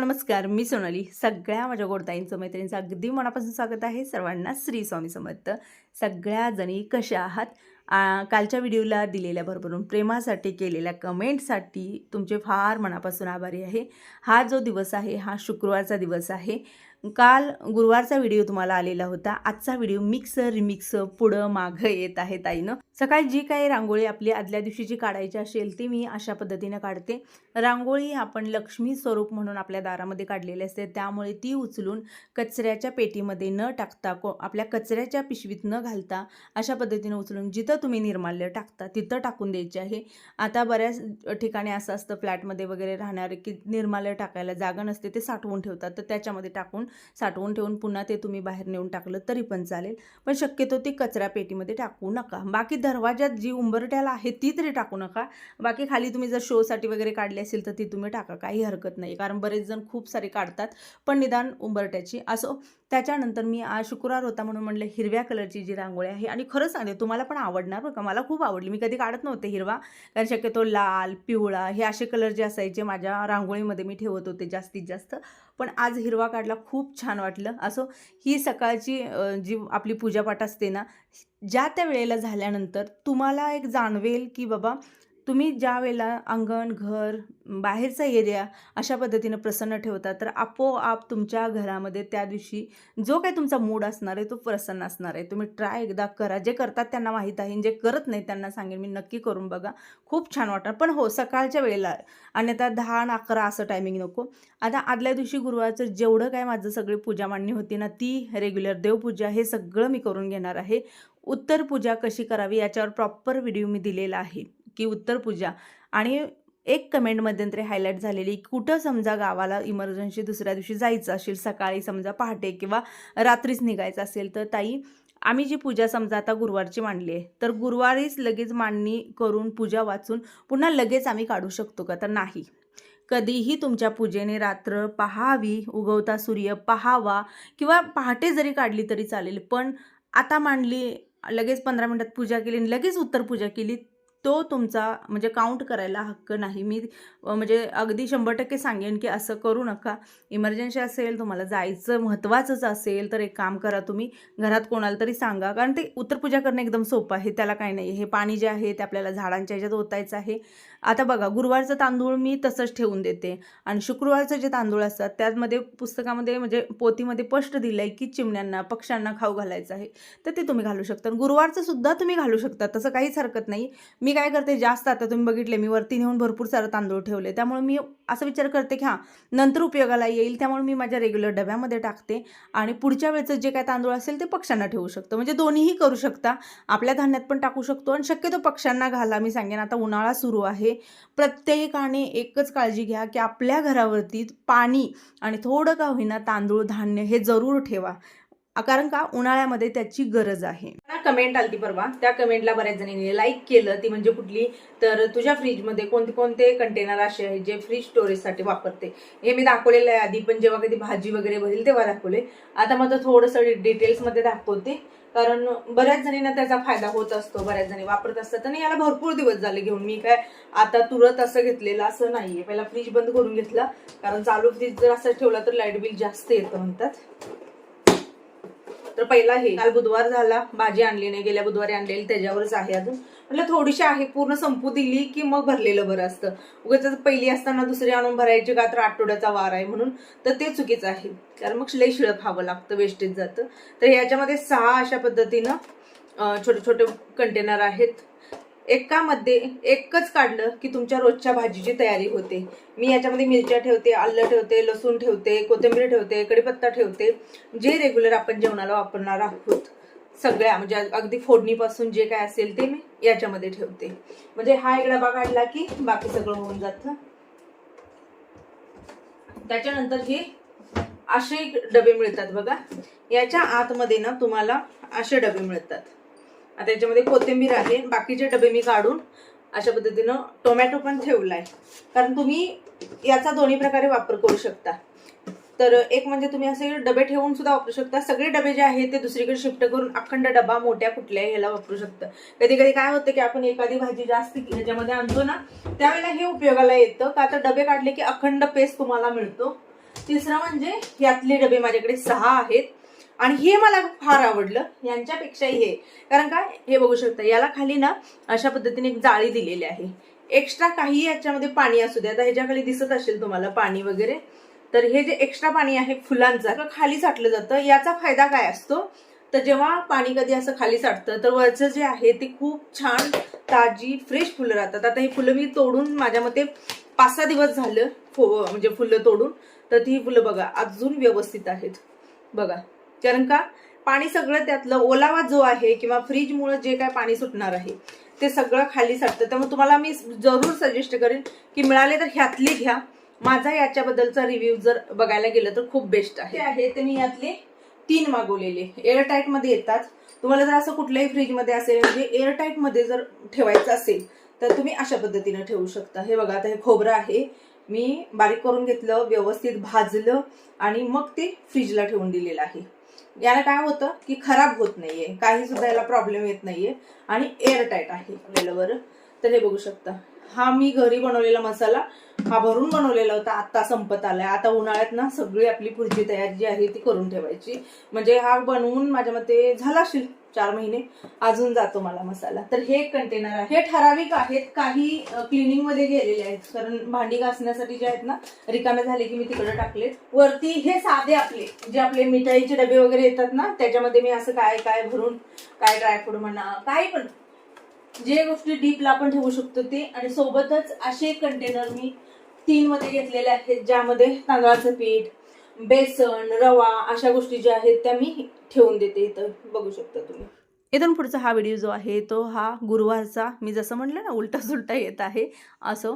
नमस्कार मी सोनाली. सगळ्या माझ्या गोडताईंचं मैत्रिणींचं अगदी मनापासून स्वागत आहे. सर्वांना श्री स्वामी समर्थ. सगळ्या जणी कशा आहात? कालच्या व्हिडिओला दिलेल्या भरभरून प्रेमासाठी केलेल्या कमेंटसाठी तुमचे फार मनापासून आभारी आहे. हा जो दिवस आहे हा शुक्रवारचा दिवस आहे. काल गुरुवारचा व्हिडिओ तुम्हाला आलेला होता. आजचा व्हिडिओ मिक्स रिमिक्स पुढं मागं येत आहे ताईनं. सकाळी जी काही रांगोळी आपली आदल्या दिवशीची काढायची असेल ती मी अशा पद्धतीनं काढते. रांगोळी आपण लक्ष्मी स्वरूप म्हणून आपल्या दारामध्ये काढलेली असते. त्यामुळे ती उचलून कचऱ्याच्या पेटीमध्ये न टाकता को आपल्या कचऱ्याच्या पिशवीत न घालता अशा पद्धतीनं उचलून जिथं तुम्ही निर्माल्य टाकता तिथं टाकून द्यायची आहे. आता बऱ्याच ठिकाणी असं असतं फ्लॅटमध्ये वगैरे राहणारे की निर्माल्य टाकायला जागा नसते ते साठवून ठेवतात. तर त्याच्यामध्ये टाकून साठवून ठेवून पुन्हा ते तुम्ही बाहेर नेऊन टाकलं तरी पण चालेल. पण शक्यतो ते कचरा पेटीमध्ये टाकू नका. बाकी दरवाजात जी उंबरट्याला आहे ती तरी टाकू नका. बाकी खाली तुम्ही जर शोसाठी वगैरे काढली असेल तर ती तुम्ही टाका. काही हरकत नाही. कारण बरेच जण खूप सारे काढतात पण निदान उंबरट्याची असो त्याच्यानंतर मी आज शुक्रवार होता म्हणून म्हणलं हिरव्या कलरची जी रांगोळी आहे आणि खरंच सांगते तुम्हाला पण आवडणार बघा मला खूप आवडली. मी कधी काढत नव्हते हिरवा. कारण शक्यतो लाल पिवळा हे असे कलर जे असायचे माझ्या रांगोळीमध्ये मी ठेवत होते जास्तीत जास्त. पण आज हिरवा काढला खूप छान वाटलं. असो ही सकाळची जी आपली पूजापाठ असते ना ज्या त्या वेळेला झाल्यानंतर तुम्हाला एक जाणवेल की बाबा तुम्ही ज्या वेळेला अंगण घर बाहेरचा एरिया अशा पद्धतीनं प्रसन्न ठेवता तर आपोआप तुमच्या घरामध्ये त्या दिवशी जो काही तुमचा मूड असणार आहे तो प्रसन्न असणार आहे. तुम्ही ट्राय एकदा करा. जे करतात त्यांना माहीत आहे. आणि जे करत नाही त्यांना सांगेन मी नक्की करून बघा. खूप छान वाटणार. पण हो सकाळच्या वेळेला अन्यथा दहा आणि अकरा असं टायमिंग नको. आता आदल्या दिवशी गुरुवारचं जेवढं काय माझं सगळी पूजा मांडणी होती ना ती रेग्युलर देवपूजा हे सगळं मी करून घेणार आहे. उत्तर पूजा कशी करावी याच्यावर प्रॉपर व्हिडिओ मी दिलेला आहे. की उत्तर पूजा. आणि एक कमेंट मध्यंतरी हायलाईट झालेली कुठं समजा गावाला इमर्जन्सी दुसऱ्या दिवशी जायचं असेल सकाळी समजा पहाटे किंवा रात्रीच निघायचं असेल तर ताई आम्ही जी पूजा समजा आता गुरुवारची मांडली आहे तर गुरुवारीच लगेच मांडणी करून पूजा वाचून पुन्हा लगेच आम्ही काढू शकतो का? तर नाही. कधीही तुमच्या पूजेने रात्र पहावी उगवता सूर्य पहावा किंवा पहाटे जरी काढली तरी चालेल पण आता मांडली लगेच पंधरा मिनटात पूजा केली आणि लगेच उत्तर पूजा केली तो तुमचा म्हणजे काउंट करायला हक्क नाही. मी म्हणजे अगदी शंभर टक्के सांगेन की असं करू नका. इमर्जन्सी असेल तुम्हाला जायचं महत्त्वाचंच असेल तर एक काम करा तुम्ही. घरात कोणाला तरी सांगा. कारण ते उत्तरपूजा करणं एकदम सोपं आहे. त्याला काही नाही. हे पाणी जे आहे ते आपल्याला झाडांच्या ह्याच्यात ओतायचं आहे. आता बघा गुरुवारचं तांदूळ मी तसंच ठेवून देते. आणि शुक्रवारचं जे तांदूळ असतात त्यामध्ये पुस्तकामध्ये म्हणजे पोतीमध्ये स्पष्ट दिलं आहे की चिमण्यांना पक्ष्यांना खाऊ घालायचं आहे. तर ते तुम्ही घालू शकता. गुरुवारचं सुद्धा तुम्ही घालू शकता. तसं काहीच हरकत नाही. मी मी काय करते जास्त आता तुम्ही बघितले मी वरती नेऊन भरपूर सारं तांदूळ ठेवले. त्यामुळे मी असं विचार करते की हां नंतर उपयोगाला येईल त्यामुळे मी माझ्या रेग्युलर डब्यामध्ये टाकते आणि पुढच्या वेळेचं जे काय तांदूळ असेल ते पक्ष्यांना ठेवू शकतो. म्हणजे दोन्हीही करू शकता. आपल्या धान्यात पण टाकू शकतो आणि शक्यतो पक्ष्यांना घाला. मी सांगेन आता उन्हाळा सुरू आहे. प्रत्येकाने एकच काळजी घ्या की आपल्या घरावरती पाणी आणि थोडं का होईना तांदूळ धान्य हे जरूर ठेवा. कारण का? उन्हाळ्यामध्ये त्याची गरज आहे. कमेंट आली परवा. त्या कमेंटला बऱ्याच जणांनी लाईक केलं. ती म्हणजे कुठली? तर तुझ्या फ्रीजमध्ये कोणते कोणते कंटेनर असे आहेत जे फ्रीज स्टोरेजसाठी वापरते? हे मी दाखवलेलं आहे आधी पण जेव्हा कधी भाजी वगैरे भरेल तेव्हा दाखवले. आता मग थोडंसं डिटेल्समध्ये दाखवते. कारण बऱ्याच जणींना त्याचा फायदा होत असतो. बऱ्याच जणी वापरत असतात. आणि याला भरपूर दिवस झाले घेऊन. मी काय आता तुरत असं घेतलेलं असं नाहीये. पहिला फ्रीज बंद करून घेतला. कारण चालू फ्रीज जर असं ठेवला तर लाइट बिल जास्त येतं म्हणतात. तर पहिला हे. काल बुधवार झाला. भाजी आणली नाही. गेल्या बुधवारी आणलेली. त्याच्यावरच आहे अजून. म्हटलं थोडीशी आहे. पूर्ण संपू दिली की मग भरलेलं बरं असतं. उगाच पहिली असताना दुसरी आणून भरायची का तर आठवड्याचा वार आहे म्हणून. तर ते चुकीचं आहे. कारण मग लई शिळप हवं लागतं वेस्टेज जातं. तर याच्यामध्ये सहा अशा पद्धतीनं छोटे छोटे कंटेनर आहेत. एकामध्ये एकच काढलं की तुमच्या रोजच्या भाजीची तयारी होते. मी याच्यामध्ये मिरच्या ठेवते आलं ठेवते लसूण ठेवते कोथिंबीर ठेवते कढीपत्ता ठेवते. जे रेग्युलर आपण जेवणाला वापरणार आहोत. सगळ्या म्हणजे अगदी फोडणीपासून जे काय असेल ते मी याच्यामध्ये ठेवते. म्हणजे हा एक डबा काढला की बाकी सगळं होऊन जातं. त्याच्यानंतर हे असे डबे मिळतात बघा. याच्या आतमध्ये ना तुम्हाला असे डबे मिळतात. आता याच्यामध्ये कोथिंबीर आहे. बाकीचे डबे मी काढून अशा पद्धतीनं टोमॅटो पण ठेवला आहे कारण तुम्ही याचा दोन्ही प्रकारे वापर करू शकता. तर एक म्हणजे तुम्ही असे डबे ठेवून सुद्धा वापरू शकता. सगळे डबे जे आहेत ते दुसरीकडे शिफ्ट करून अखंड डबा मोठ्या कुठल्याही ह्याला वापरू शकता. कधी कधी काय होतं की आपण एखादी भाजी जास्त ह्याच्यामध्ये आणतो ना त्यावेळेला हे उपयोगाला येतं. का तर डबे काढले की अखंड पेस्ट तुम्हाला मिळतो. तिसरं म्हणजे यातले डबे माझ्याकडे सहा आहेत. आणि हे मला फार आवडलं. यांच्यापेक्षाही हे. कारण काय हे बघू शकता याला खाली ना अशा पद्धतीने एक जाळी दिलेली आहे. एक्स्ट्रा काही याच्यामध्ये पाणी असू दे. आता ह्याच्याखाली दिसत असेल तुम्हाला पाणी वगैरे. तर हे जे एक्स्ट्रा पाणी आहे फुलांचं खाली साठलं जातं. याचा फायदा काय असतो? तर जेव्हा पाणी कधी असं खाली साठतं तर वरचं जे आहे ते खूप छान ताजी फ्रेश फुलं राहतात. आता ही फुलं मी तोडून माझ्या मते पाच सहा दिवस झालं फो म्हणजे फुलं तोडून. तर ती फुलं बघा अजून व्यवस्थित आहेत. बघा. कारण का? पाणी सगळं त्यातलं ओलावा जो आहे किंवा फ्रीजमुळे जे काय पाणी सुटणार आहे ते सगळं खाली साठतं. त्यामुळे तुम्हाला मी जरूर सजेस्ट करेन की मिळाले तर ह्यातली घ्या. माझा याच्याबद्दलचा रिव्ह्यू जर बघायला गेलं तर खूप बेस्ट आहे. ते आहे ते मी यातले तीन मागवलेले. एअरटाईटमध्ये येतात. तुम्हाला जर असं कुठल्याही फ्रीजमध्ये असेल म्हणजे एअरटाईटमध्ये जर ठेवायचं असेल तर तुम्ही अशा पद्धतीनं ठेवू शकता. हे बघा आता हे खोबरं आहे. मी बारीक करून घेतलं व्यवस्थित भाजलं आणि मग ते फ्रीजला ठेवून दिलेलं आहे. याला काय होतं की खराब होत नाहीये काही सुद्धा याला प्रॉब्लेम येत नाहीये आणि एअरटाईट आहे आपल्याला बरं. तर हे बघू शकता. हा मी घरी बनवलेला मसाला हा भरून बनवलेला होता आत्ता संपत आलाय. आता उन्हाळ्यात ना सगळी आपली पुढची तयारी जी आहे ती करून ठेवायची. म्हणजे हा बनवून माझ्या मते झाला असेल चार महिने. अजून जातो मला मसाला. तर हे कंटेनर आहे. हे ठराविक आहेत. काही क्लिनिंगमध्ये गेलेले आहेत. कारण भांडी घासण्यासाठी जे आहेत ना रिकामे झाले की मी तिकडे टाकले वरती हे साधे आपले जे आपले मिठाईचे डबे वगैरे येतात ना त्याच्यामध्ये मी असं काय काय भरून काय ड्रायफ्रूट म्हणा काही पण. जे गोष्टी डीपला आपण ठेवू शकतो ते. आणि सोबतच असे कंटेनर मी तीन मध्ये घेतलेले आहेत ज्यामध्ये तांदळाचं पीठ बेसन रवा अशा गोष्टी ज्या आहेत त्या मी ठेवून देते इथं. बघू शकता तुम्ही. इथून पुढचा हा व्हिडिओ जो आहे तो हा गुरुवारचा मी जसं म्हटलं ना उलटा सुलटा येत आहे असो.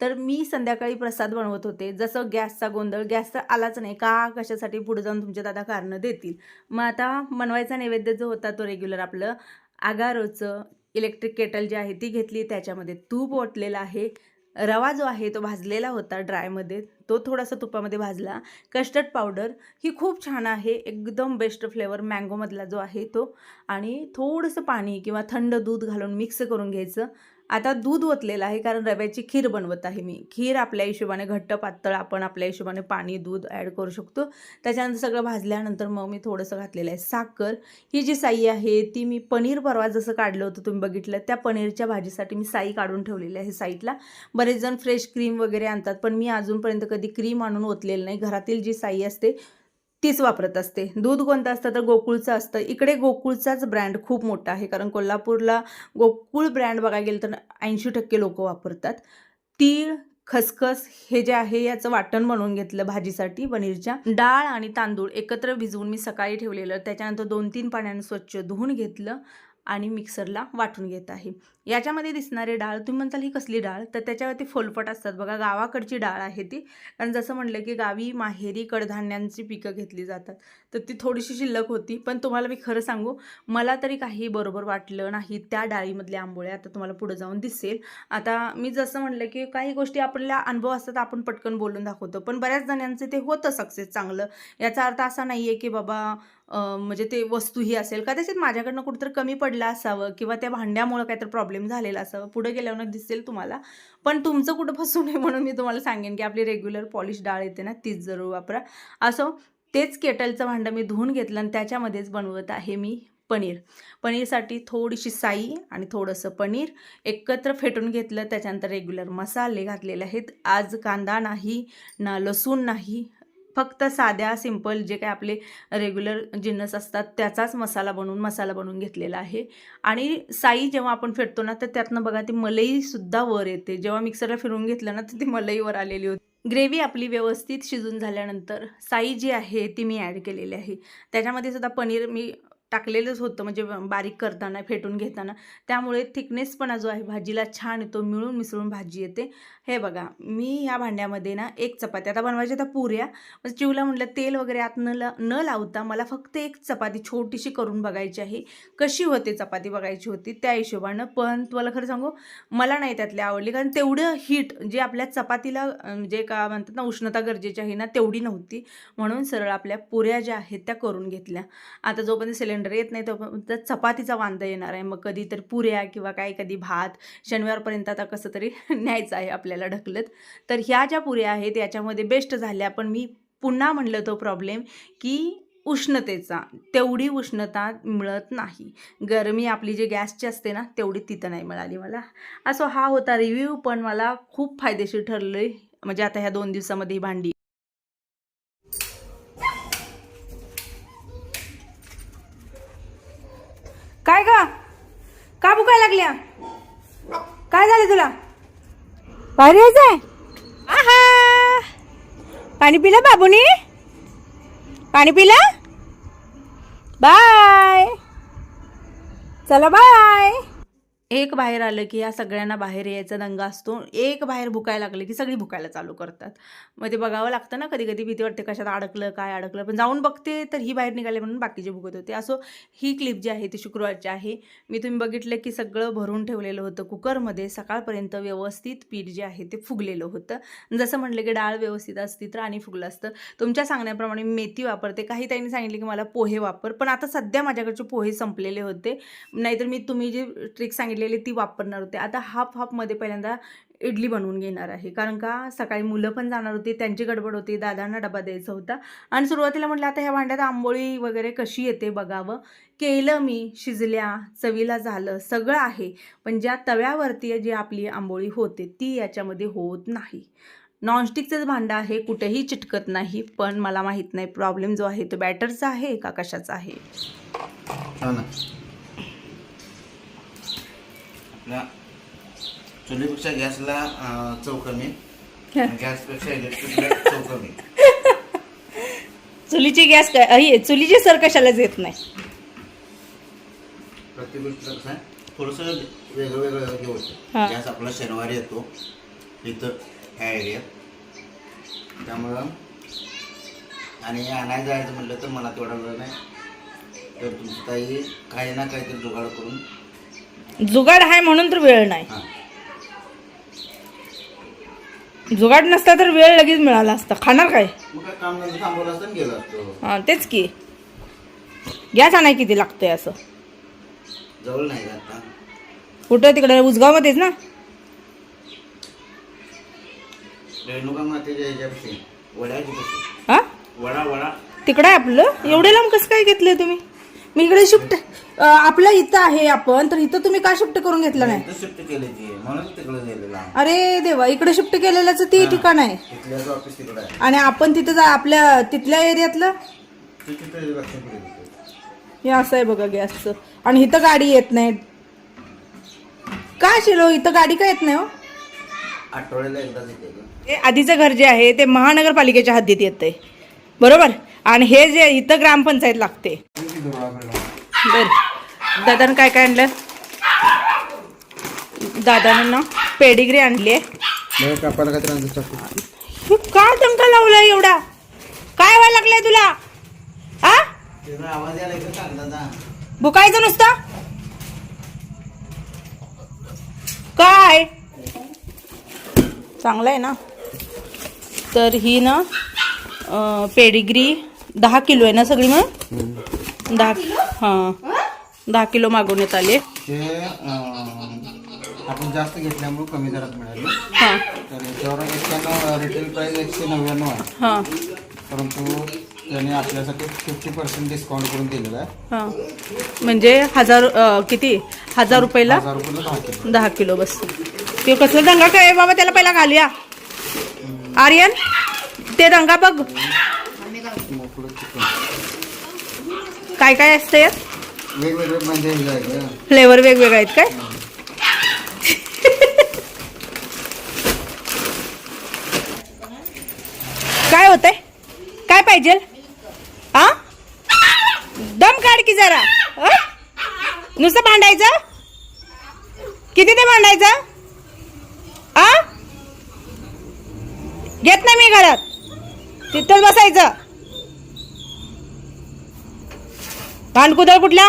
तर मी संध्याकाळी प्रसाद बनवत होते. जसं गॅसचा गोंधळ गॅस तर आलाच नाही. का कशासाठी पुढे जाऊन तुमचे दादा कारणं देतील? मग आता बनवायचा नैवेद्य जो होता तो रेग्युलर आपलं आगारोचं इलेक्ट्रिक केटल जी आहे ती घेतली त्याच्यामध्ये तूप ओतलेलं आहे. रवा जो आहे तो भाजलेला होता ड्रायमध्ये. तो थोडासा तुपामध्ये भाजला. कस्टर्ड पावडर ही खूप छान आहे. एकदम बेस्ट फ्लेवर मँगोमधला जो आहे तो. आणि थोडंसं पाणी किंवा थंड दूध घालून मिक्स करून घ्यायचं. आता दूध ओतलेलं आहे कारण रव्याची खीर बनवत आहे मी. खीर आपल्या हिशोबाने घट्ट पातळ आपण आपल्या हिशोबाने पाणी दूध ॲड करू शकतो. त्याच्यानंतर सगळं भाजल्यानंतर मग मी थोडंसं घातलेलं आहे साखर. ही जी साई आहे ती मी पनीर परवा जसं काढलं होतं तुम्ही बघितलं त्या पनीरच्या भाजीसाठी मी साई काढून ठेवलेली आहे साईडला बरेच जण फ्रेश क्रीम वगैरे आणतात पण मी अजूनपर्यंत कधी क्रीम आणून ओतलेलं नाही. घरातील जी साई असते तीच वापरत असते. दूध कोणतं असतं तर गोकुळचं असतं. इकडे गोकुळचाच ब्रँड खूप मोठा आहे. कारण कोल्हापूरला गोकुळ ब्रँड बघायला गेलं तर ऐंशी टक्के लोक वापरतात. तीळ खसखस हे जे आहे याचं वाटण बनवून घेतलं भाजीसाठी पनीरच्या. डाळ आणि तांदूळ एकत्र भिजवून मी सकाळी ठेवलेलं. त्याच्यानंतर दोन तीन पाण्याने स्वच्छ धुवून घेतलं आणि मिक्सरला वाटून घेत आहे. याच्यामध्ये दिसणारी डाळ तुम्ही म्हणताल ही कसली डाळ? तर त्याच्यावरती फोलपट असतात. बघा गावाकडची डाळ आहे ती. कारण जसं म्हटलं की गावी माहेरी कडधान्यांची पिकं घेतली जातात. तर ती थोडीशी शिल्लक होती. पण तुम्हाला मी खरं सांगू मला तरी काही बरोबर वाटलं नाही त्या डाळीमधल्या आंबोळ्या. आता तुम्हाला पुढे जाऊन दिसेल. आता मी जसं म्हटलं की काही गोष्टी आपल्याला अनुभव असतात आपण पटकन बोलून दाखवतो. पण बऱ्याच जणांचे ते होतं सक्सेस चांगलं. याचा अर्थ असा नाही आहे की बाबा म्हणजे ते वस्तू ही असेल. कदाचित माझ्याकडनं कुठंतरी कमी पडलं असावं किंवा त्या भांड्यामुळं काहीतरी प्रॉब्लेम झालेला असं पुढे गेल्यावर दिसेल तुम्हाला. पण तुमचं कुठं फसू नये म्हणून मी तुम्हाला सांगेन की आपली रेग्युलर पॉलिश डाळ येते ना तीच जरूर वापरा. असं तेच केटलचं भांडं मी धुवून घेतलं आणि त्याच्यामध्येच बनवत आहे मी पनीर. पनीरसाठी थोडीशी साई आणि थोडंसं पनीर एकत्र फेटून घेतलं त्याच्यानंतर रेग्युलर मसाले घातलेले आहेत. आज कांदा नाही ना लसूण नाही फक्त साध्या सिंपल जे काय आपले रेग्युलर जिन्नस असतात त्याचाच मसाला बनवून मसाला बनवून घेतलेला आहे. आणि साई जेव्हा आपण फेटतो ना तर त्यातनं बघा ती मलईसुद्धा वर येते. जेव्हा मिक्सरला फिरवून घेतलं ना तर ती मलईवर आलेली होती. ग्रेव्ही आपली व्यवस्थित शिजून झाल्यानंतर साई जी आहे ती मी ॲड केलेली आहे. त्याच्यामध्ये सुद्धा पनीर मी टाकलेलंच होतं म्हणजे बारीक करताना फेटून घेताना. त्यामुळे थिकनेसपणा जो आहे भाजीला छान येतो मिळून मिसळून भाजी येते. हे बघा मी या भांड्यामध्ये ना एक चपाती आता बनवायच्या त्या पुऱ्या मग चिवला म्हटलं तेल वगैरे आत न न लावता मला फक्त एक चपाती छोटीशी करून बघायची आहे. कशी होते चपाती बघायची होती त्या हिशोबानं. पण तुम्हाला खरं सांगू मला नाही त्यातली आवडली कारण तेवढं हीट जे आपल्या चपातीला जे का म्हणतात ना उष्णता गरजेची आहे ना तेवढी नव्हती. म्हणून सरळ आपल्या पुऱ्या ज्या आहेत त्या करून घेतल्या. आता जोपर्यंत सिलेंडर येत नाही तोपर्यंत चपातीचा वांदा येणार आहे. मग कधी तर पुऱ्या किंवा काय कधी भात शनिवारपर्यंत आता कसं तरी न्यायचं आहे आपल्याला ढकलत. तर ह्या ज्या पुऱ्या आहेत याच्यामध्ये बेस्ट झाल्या. पण मी पुन्हा म्हणलं तो प्रॉब्लेम की उष्णतेचा. तेवढी उष्णता मिळत नाही. गरमी आपली जी गॅसची असते ना तेवढी तिथं नाही मिळाली मला. असो हा होता रिव्ह्यू पण मला खूप फायदेशीर ठरलं म्हणजे आता ह्या दोन दिवसामध्ये ही भांडी का? का भुकाय लागल्या? काय झालं तुला? बाहेर यायचंय? आहा! पाणी पिलं बाबूनी? पाणी पिलं? बाय! चला बाय! एक बाहेर आलं की या सगळ्यांना बाहेर यायचा दंगा असतो. एक बाहेर भुकायला लागलं की सगळी भुकायला चालू करतात. मग ते बघावं लागतं ना कधी कधी भीती वाटते कशात अडकलं काय अडकलं. पण जाऊन बघते तर ही बाहेर निघाले म्हणून बाकीचे भुकत होते असो ही क्लिप जी आहे ती शुक्रवारची आहे. मी तुम्ही बघितलं की सगळं भरून ठेवलेलं होतं कुकरमध्ये. सकाळपर्यंत व्यवस्थित पीठ जे आहे ते फुगलेलं होतं. जसं म्हटलं की डाळ व्यवस्थित असती तर आणि फुगलं असतं. तुमच्या सांगण्याप्रमाणे मेथी वापरते. काही त्यांनी सांगितले की मला पोहे वापर. पण आता सध्या माझ्याकडचे पोहे संपलेले होते. नाहीतर मी तुम्ही जी ट्रिक सांगितलेली ती वापरणार होते. आता हाफ हाफमध्ये पहिल्यांदा इडली बनवून घेणार आहे. कारण का सकाळी मुलं पण जाणार होती त्यांची गडबड होती दादांना डबा द्यायचा होता. आणि सुरुवातीला म्हटलं आता ह्या भांड्यात आंबोळी वगैरे कशी येते बघावं. केलं मी शिजल्या चवीला झालं सगळं आहे. पण ज्या तव्यावरती जी आपली आंबोळी होते ती याच्यामध्ये होत नाही. नॉनस्टिकचंच भांडं आहे कुठेही चिटकत नाही. पण मला माहीत नाही प्रॉब्लेम जो आहे तो बॅटरचा आहे का कशाचा आहे? हो ना. आपल्या चुलीपेक्षा गॅसला चव कमी. गॅसपेक्षा इलेक्ट्रिकला चव कमी. चुलीची गॅस काय चुलीची सर कशालाच येत नाही? प्रत्येक गोष्टीला कसं आहे थोडंसं वेगळं वेगळं हे. होतं. गॅस आपला शनिवारी येतो. इथं ह्या एरियात त्यामुळं आणि आणायला जायचं म्हटलं तर मला तेवढा वेळ नाही. तर तुमची ताई काही ना काहीतरी जुगाड करून जुगाड आहे म्हणून तर वेळ नाही. जुगाड नसता तर वेळ लगेच मिळाला असता. खाणार काय? हा तेच की. गॅस आणाय किती लागतंय असं. कुठं? तिकडे उजगावमध्येच ना? हा? तिकडं आहे आपलं? एवढे लांब कसं काय घेतलंय तुम्ही? मी इकडे शिफ्ट आपलं इथं आहे आपण तर इथं तुम्ही का शिफ्ट करून घेतलं नाही? शिफ्ट केली ती म्हणून तिकडे गेलेला अरे देवा इकडे शिफ्ट केलेल्याच ती ठिकाण आहे. तिथल्याचं ऑफिस तिकडे आहे. आणि आपण तिथं जा आपल्या तिथल्या एरियातलं? तू तिथे हे असं आहे बघा गॅसचं. आणि इथं गाडी येत नाही. काय शिलो इथं गाडी का येत नाही हो? आठवड्याला एकदाच येते ग हे आधीचं घर जे आहे ते महानगरपालिकेच्या हद्दीत येतंय. बरोबर? आणि हे जे इथं ग्रामपंचायत लागते. बर. दादानं काय काय आणलं? दादानं ना पेडिग्री आणली आहे. हे काय दंगा लावलाय एवढा? काय व्हायला लागलाय तुला? दादा भुकायचं नुसतं? काय? चांगलं आहे ना? तर ही ना पेडिग्री दहा किलो आहे ना सगळी मग? दहा हां. दहा किलो मागवण्यात आले. ते आपण जास्त घेतल्यामुळे कमी दरात मिळाले. हां. तर याच्यावर एक्क्याण्णव रिटेल प्राइस एकशे नव्याण्णव आहे. हां. परंतु त्याने आपल्यासाठी फिफ्टी पर्सेंट डिस्काउंट करून दिलेलं आहे. हां. म्हणजे हजार अं, किती? हजार रुपयाला? हजार रुपये दहा किलो. दहा किलो बस. ते कसलं दंगा काय? बाबा त्याला पहिला घालूया आर्यन ते दंगा बघ. मोकळं चिकन. काय काय असतं यात? वेगवेगळे का? फ्लेवर वेगवेगळे आहेत काय? काय होतंय? काय पाहिजे? हा दम काढ की जरा. नुसतं भांडायचं? किती ते भांडायचं? आ? घेत नाही मी घरात. तिथंच बसायचं. भांडकुदळ कुठला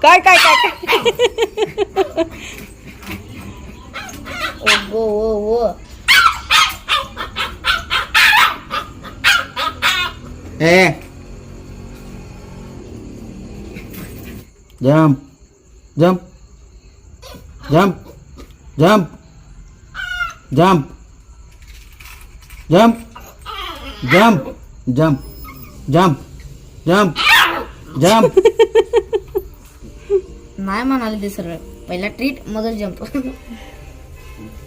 cái cái cái. Cái coi ô ô ô ê. Jump. Jump. Jump. Jump. Jump. Jump jump jump jump jump jump नाही म्हणाले ते सरळ पहिला ट्रीट मग jump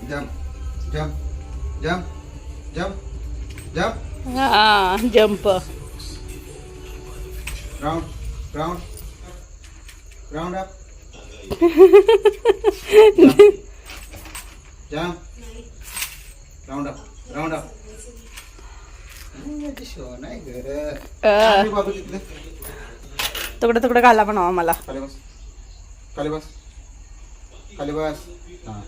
jump jump jump jump jump हा jump round round round up jump round up round up नाही घर बाबू तिथलं तुकडं तुकडं घाला पण मला. खाली बस खाली बस खाली बस हां.